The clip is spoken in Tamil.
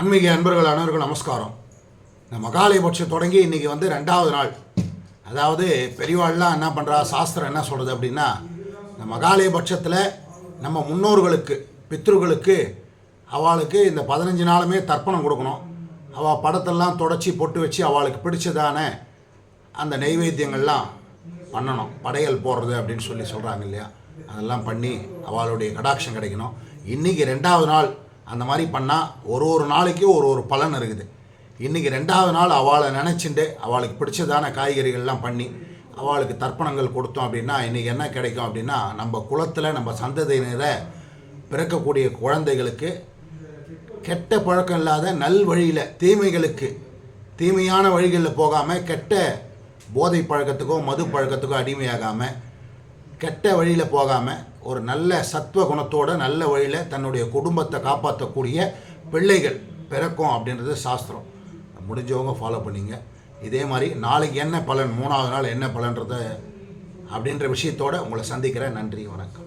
ஆன்மீக அன்பர்கள் அனைவருக்கும் நமஸ்காரம். இந்த மகாலயபட்சம் தொடங்கி இன்றைக்கி வந்து ரெண்டாவது நாள். அதாவது பெரியவாள்லாம் என்ன பண்ணுறா சாஸ்திரம் என்ன சொல்கிறது அப்படின்னா இந்த மகாலயபட்சத்தில் நம்ம முன்னோர்களுக்கு பித்ருகளுக்கு அவளுக்கு இந்த பதினஞ்சு நாளுமே தர்ப்பணம் கொடுக்கணும். அவள் படத்தெல்லாம் தொடச்சி பொட்டு வச்சு அவளுக்கு பிடிச்சதான அந்த நைவேத்தியங்கள்லாம் பண்ணணும். படையல் போடுறது அப்படின்னு சொல்லி சொல்கிறாங்க இல்லையா? அதெல்லாம் பண்ணி அவளுடைய கடாட்சம் கிடைக்கணும். இன்றைக்கி ரெண்டாவது நாள். அந்த மாதிரி பண்ணால் ஒரு ஒரு நாளைக்கு ஒரு ஒரு பலன் இருக்குது. இன்றைக்கி ரெண்டாவது நாள் அவளை நினச்சிண்டு அவளுக்கு பிடிச்சதான காய்கறிகள்லாம் பண்ணி அவளுக்கு தர்ப்பணங்கள் கொடுத்தோம் அப்படின்னா இன்றைக்கி என்ன கிடைக்கும் அப்படின்னா நம்ம குலத்தில் நம்ம சந்ததியினரை பிறக்கக்கூடிய குழந்தைகளுக்கு கெட்ட பழக்கம் இல்லாத நல் வழியில் தீமைகளுக்கு தீமையான வழிகளில் போகாமல் கெட்ட போதை பழக்கத்துக்கோ மது பழக்கத்துக்கோ அடிமையாகாமல் கெட்ட வழியில் போகாமல் ஒரு நல்ல சத்துவ குணத்தோட நல்ல வழியில் தன்னுடைய குடும்பத்தை காப்பாற்றக்கூடிய பிள்ளைகள் பிறக்கும் அப்படின்றது சாஸ்திரம். முடிஞ்சவங்க ஃபாலோ பண்ணிங்க. இதே மாதிரி நாளைக்கு என்ன பலன் மூணாவது நாள் என்ன பலன்றத அப்படின்ற விஷயத்தோடு உங்களை சந்திக்கிறேன். நன்றி வணக்கம்.